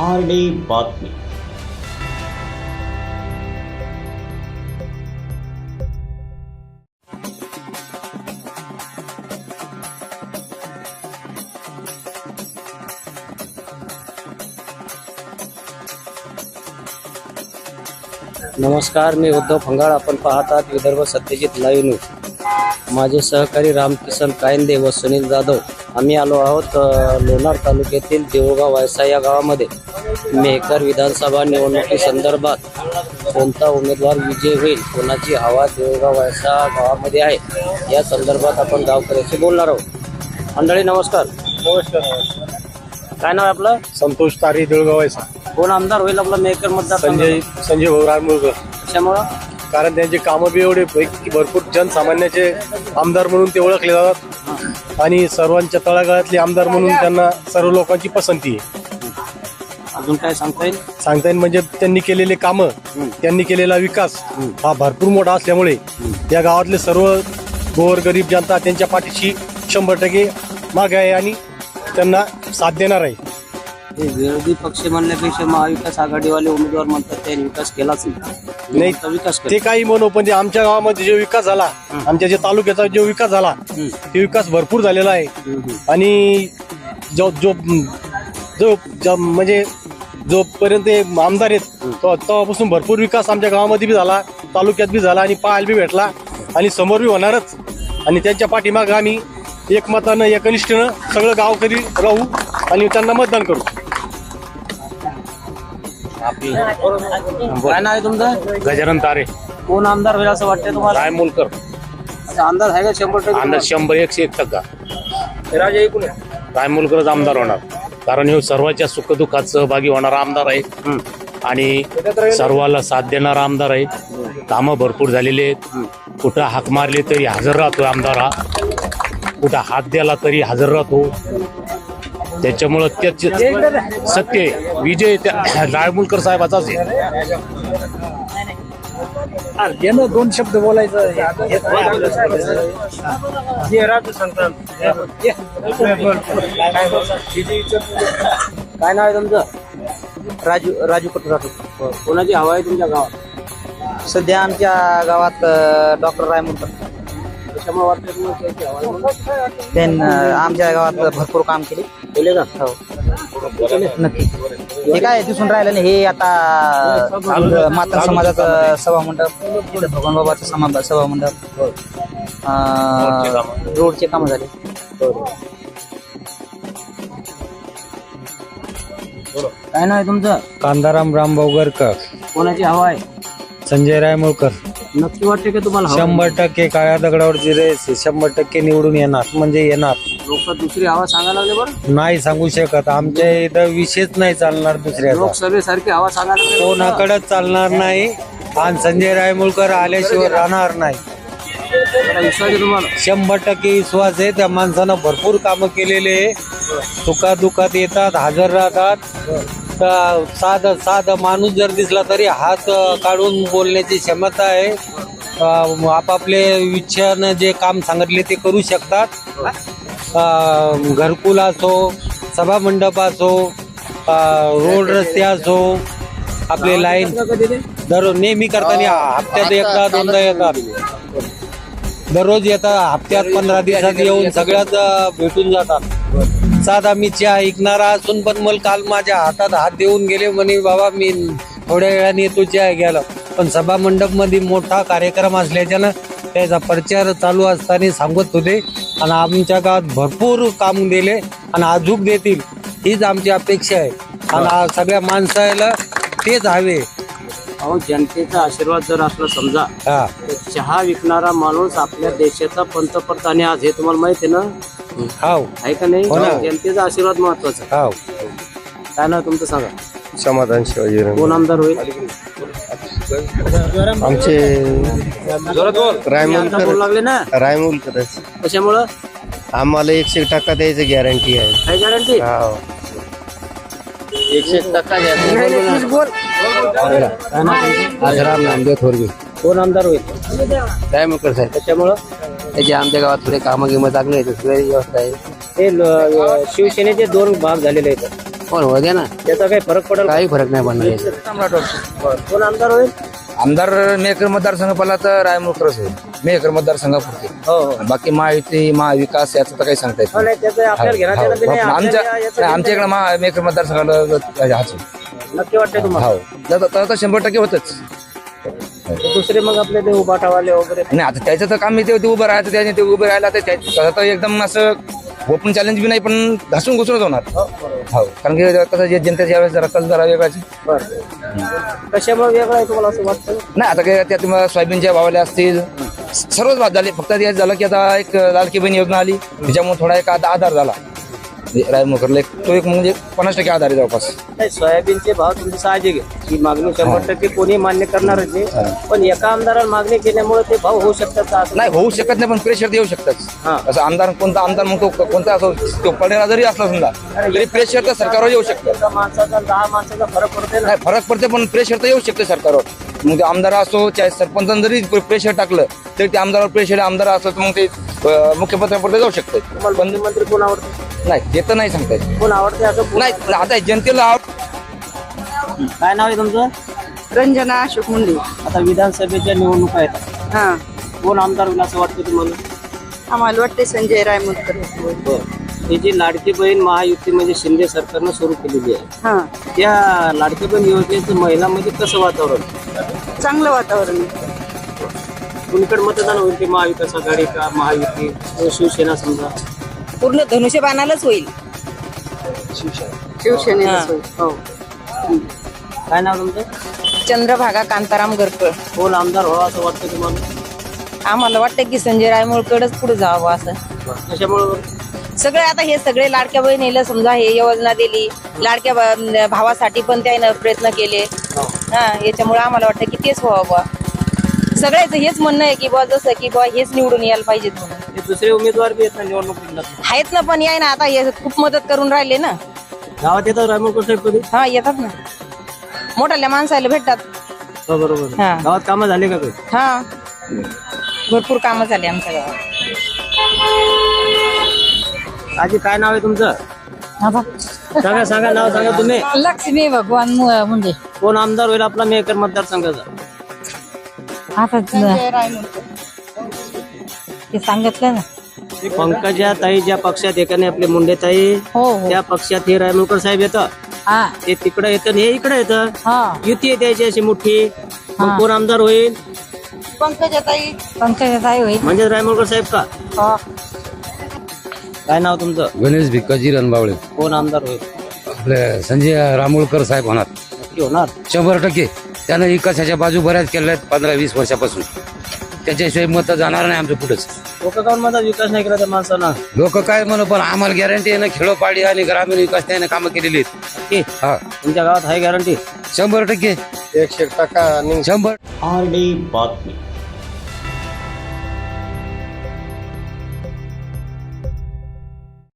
R D बातमी. नमस्कार मी उद्धव फंगाळ. आपण पाहत आहात विदर्भ सत्यजित लाईव्ह न्यूज. माझे सहकारी रामकिसन कायंदे व सुनील जाधव. आम्ही आलो आहोत लोणार तालुक्यातील देऊळगाव वायसा या गावामध्ये. मेहकर विधानसभा निवडणुकी संदर्भात कोणता उमेदवार विजय होईल कोणाची हवा देऊळगाव वायसा गावामध्ये आहे या संदर्भात आपण गावकऱ्याशी बोलणार आहोत. मंडळी नमस्कार. नमस्कार काय नाव आहे आपलं? संतोष तारी देऊळगावायचा कोण आमदार होईल आपला मेहकर मतदार संजय संजय भाऊ रानमुळकर कशामुळं? कारण त्यांचे कामं बी एवढे पैकी भरपूर जनसामान्याचे आमदार म्हणून ते ओळखले जातात. आणि सर्वांच्या तळागाळातले आमदार म्हणून त्यांना सर्व लोकांची पसंती आहे. अजून काय सांगता येईल? सांगता येईल म्हणजे त्यांनी केलेले कामं त्यांनी केलेला विकास हा भरपूर मोठा असल्यामुळे या गावातले सर्व गोरगरीब जनता त्यांच्या पाठीशी शंभर टक्के मागे आहे आणि त्यांना साथ देणार आहे. हे विरोधी पक्ष म्हणण्यापेक्षा महाविकास आघाडीवाले उमेदवार म्हणतात त्यांनी विकास केलाच नाही. विकास ते केला काही म्हणू पण जे आमच्या गावामध्ये जो विकास झाला आमच्या जे तालुक्याचा जो विकास झाला हम्म. ते विकास भरपूर झालेला आहे. हम्म, हम्म. आणि जो जो जो जो- म्हणजे जोपर्यंत हे आमदार आहेत तो- तेव्हापासून भरपूर विकास आमच्या गावामध्ये बी झाला तालुक्यात बी झाला आणि पाहायला बी भेटला आणि समोर बी होणारच. आणि त्यांच्या पाठीमाग आम्ही एकमतानं एकनिष्ठेनं सगळं गावकरी राहू आणि त्यांना मतदान करू. काय नाव आहे तुमचं? गजानन तारे. कोण आमदार होईल असं वाटतंय तुम्हाला? रायमुलकर अच्छा, अंदाज आहे का शंभर टक्के? अंदाज शंभर एकशे एक टक्का. राजा एकूण रायमुलकरच आमदार होणार. कारण हे सर्वांच्या सुखदुःखात सहभागी होणारा आमदार आहे. आणि सर्वाला साथ देणारा आमदार आहे. कामं भरपूर झालेले आहेत. कुठं हाक मारली तरी हजर राहतो आमदार हा. कुठं हात द्याला तरी हजर राहतो. त्याच्यामुळं त्याचे सत्य आहे. विजय त्या रायमुलकर साहेबाचाच आहे. यानं दोन शब्द बोलायचं काय नाव आहे तुमचं? राजू राजू कट राठोड कोणाची हवा आहे तुमच्या गावात? सध्या आमच्या गावात डॉक्टर वाटतं हवा आहे म्हणून? त्यांनी आमच्या गावात भरपूर काम केले. केले का? हो. नक्की. हे काय दिसून राहिलं नाही हे आता मातंग समाजाचं सभा मंडप भगवान बाबाचं समा सभा मंडप रोडचे काम झाले. काय नाव आहे तुमचं? कांदाराम रामभाऊ गरकर कोणाची हवा आहे? संजय रायमुळकर. नक्की वाटते का तुम्हाला हवा? शंभर टक्के काळ्या दगडावरची रेस आहे. शंभर टक्के निवडून येणार म्हणजे येणार. लोक दुसरी हवा सांगायला लागले बरं? नाही सांगू शकत. आमच्या इथं विषयच नाही चालणार दुसऱ्याचा. लोकसभेसारखी हवा सांगायला लागले कोणाकडे चालणार नाही आणि संजय रायमुळकर आल्याशिवाय राहणार नाही. जरा विश्वास आहे तुम्हाला? शंभर टक्के विश्वास आहे. त्या माणसानं भरपूर कामं केलेले आहे. सुखात दुखात येतात हजर राहतात. साधं साधं माणूस जर दिसला तरी हात काढून बोलण्याची क्षमता आहे. आपापले इच्छेनं जे काम सांगितले ते करू शकतात. घरकुल असो सभा मंडप असो रोड रस्ते असो आपले लाईन दररोज नेहमी करताना हप्त्यात एकदा दोनदा येतात. दररोज येतात हप्त्यात पंधरा दिवसात येऊन सगळ्यात भेटून जातात. साधा मी चहा ऐकणारा असून पण मला काल माझ्या हातात हात देऊन गेले म्हणे बाबा मी थोड्या वेळाने येतो चहा घ्यायला. पण सभा मंडपमध्ये मोठा कार्यक्रम असल्याच्यानं त्याचा प्रचार चालू असताना सांगत होते आणि आमच्या गावात भरपूर काम दिले आणि अजूक देतील हीच आमची अपेक्षा आहे. आणि सगळ्या माणसाला तेच हवे. अहो जनतेचा आशीर्वाद जर असला समजा हा. तर चहा विकणारा माणूस आपल्या देशाचा पंतप्रधान आहे आज हे तुम्हाला माहिती आहे ना? हाव. आहे का नाही? हो ना. जनतेचा आशीर्वाद महत्त्वाचा. हाव. काय नाव तुमचं सांगा. समाधान शिवाजी कोण आमदार होईल? आमचे आता बोलू लागले ना? रायमुलकर कशामुळं? आम्हाला एकशे एक टक्का द्यायचं गॅरंटी आहे. काय गॅरंटी? एकशे एक टक्का थोरगे कोण आमदार होईल? रायमुलकर साहेब. त्याच्यामुळं त्याचे आमच्या गावात थोडे कामं गिमं चांगले आहेत सगळी व्यवस्था आहे. ते ल- शिवसेनेचे दोन भाग झालेले आहेत. पण हो द्या ना. त्याचा काही फरक पडेल? काही फरक नाही पडणार. बरं. कोण आमदार होईल? आमदार मेकर मतदारसंघ पाला तर रायमुळकरच होईल. मेकर मतदारसंघापुरते. हो हो. बाकी महायुती महाविकास याचं तर काही सांगता येत हो, नाही त्याचं आपल्याला घेण्यात येणं बी नाही. नाही. आमच्या आपल्याला याचं नाही, आमच्या इकडे महा मेकर मतदारसंघाला हाच होईल. नक्की वाटतंय तुम्हाला. हो. तर- तर तर शंभर टक्के होतच. दुसरे मग आपले ते उभाटावाले वगैरे. नाही आता त्याचं तर काम आहे ते उभं राहायचं त्याने ते उभं राहायला तर त्या- तसं तर एकदम असं ओपन चॅलेंज बी नाही पण घासून घुसूनच होणार. हो कारण की कसं जे जनतेच्या यावेळेस जरा कल जरा वेगळाच बरं. कशामुळे वेगळं आहे तुम्हाला असं वाटतं? नाही आता काय त्यात मग सोयाबीनच्या भावाले असतील. सर्वच भाव झाले. फक्त ते झालं की आता एक लाडकी बहीण योजना आली. त्याच्यामुळे थोडा एक आता आधार झाला. रायमुखरला एक तो एक म्हणजे पन्नास टक्के आधार आहे जवळपास. नाही सोयाबीनचे भाव तुमची साहजिक आहे ही मागणी शंभर टक्के कोणी मान्य करणारच पण एका आमदाराला मागणी केल्यामुळे ते भाव होऊ शकतात का? असं नाही होऊ शकत नाही पण प्रेशर येऊ हा. शकतात असं आमदार कोणता आमदार मग तो कोणता असो तो पडलेला जरी असला समजा तरी प्रेशर तर सरकारवर येऊ शकतं. एका माणसाचा आणि दहा माणसाचा फरक पडतोय ना. नाही फरक पडते पण प्रेशर तर येऊ शकतं सरकारवर. मग ते आमदार असो चाहे सरपंचानं जरी प्रेशर टाकलं तरी ते आमदारावर प्रेशर आमदार असलं तर मग ते मुख्यमंत्र्यापर्यंत जाऊ शकतं तुम्हाला पण मुख्यमंत्री कोण आवडते? नाही ते तर नाही सांगता येत. कोण आवडते असं कोण- नाही आता जनतेला आव- काय नाव आहे तुमचं? रंजना अशोक मुंडे. आता विधानसभेच्या निवडणुका आहेत. हा. कोण आमदार होईल असं वाटतं तुम्हाला? आम्हाला वाटते संजय रायमुलकर. ही जी लाडकी बहीण महायुती म्हणजे शिंदे सरकारनं सुरू केलेली आहे हा. त्या लाडकी बहीण योजनेचं महिलांमध्ये कसं वातावरण? चांगलं वातावरण आहे. कुणीकडे मतदान होईल ते महाविकास आघाडी का महायुती? किंवा शिवसेना समजा. पूर्ण धनुष्यबाणालाच होईल. होईल. हो. काय नाव तुमचं? चंद्रभागा कांताराम गरकळ कोण आमदार व्हावा असं वाटतं तुम्हाला? आम्हाला वाटतं की संजय रायमुळकडच पुढे जावं असं. त्याच्यामुळे सगळे आता हे सगळे लाडक्या बहिणीला समजा हे योजना दिली. लाडक्या भावासाठी पण त्यानं प्रयत्न केले. हा. याच्यामुळे आम्हाला वाटतं की तेच व्हावं बा सगळ्याचं हेच म्हणणं आहे की बा जसं की बा हेच निवडून यायला पाहिजेत म्हणून. दुसरे उमेदवार बी आहेत ना निवडणुकीला आहेत ना पण याय ना आता हे खूप मदत करून राहिले ना. गावात येतात रायमोळकर साहेब कधी? हा येतात ना. मोठ्याल्या माणसाला भेटतात. हो बरोबर. हा. गावात कामं झाले का काही? हा. भरपूर कामं झाली आमच्या गावात. आजी काय नाव आहे तुमचं? सांगा सांगा नाव सांगा तुम्ही. लक्ष्मी भगवान मु- मुंडे. कोण आमदार होईल आपला? मेकर मतदारसंघाचा. रायमुलकर ते सांगितलं ना. पंकजा ताई ज्या पक्षात एकाने आपले मुंडे ताई हो हो. त्या पक्षात हे रायमुळकर साहेब येतं. हा. ते तिकडे येतं आणि हे इकडे येतं. हा. युती आहे त्याची अशी मोठी. मग कोण आमदार होईल? पंकजाताई पंकजाताई होईल. म्हणजे रायमुळकर साहेब का? हो. काय नाव तुमचं? गणेश भिक्काजी रणबावळे. कोण आमदार होईल? आपले संजय रामुळकर साहेब होणार. नक्की होणार. शंभर टक्के. त्यानं विकासाच्या बाजू बऱ्याच केल्या आहेत पंधरा वीस वर्षापासून. त्याच्याशिवाय मत जाणार नाही आमचं पुढेच लोक काऊन माझा विकास नाही केला त्या माणसानं लोक काय म्हणू पण आम्हाला गॅरंटी आहे ना खेळोपाडी आणि ग्रामीण विकास त्याने कामं केलेली आहेत. नक्की हा. तुमच्या गावात आहे गॅरंटी शंभर टक्के. एकशे टक्का शंभर. आर डी बातमी.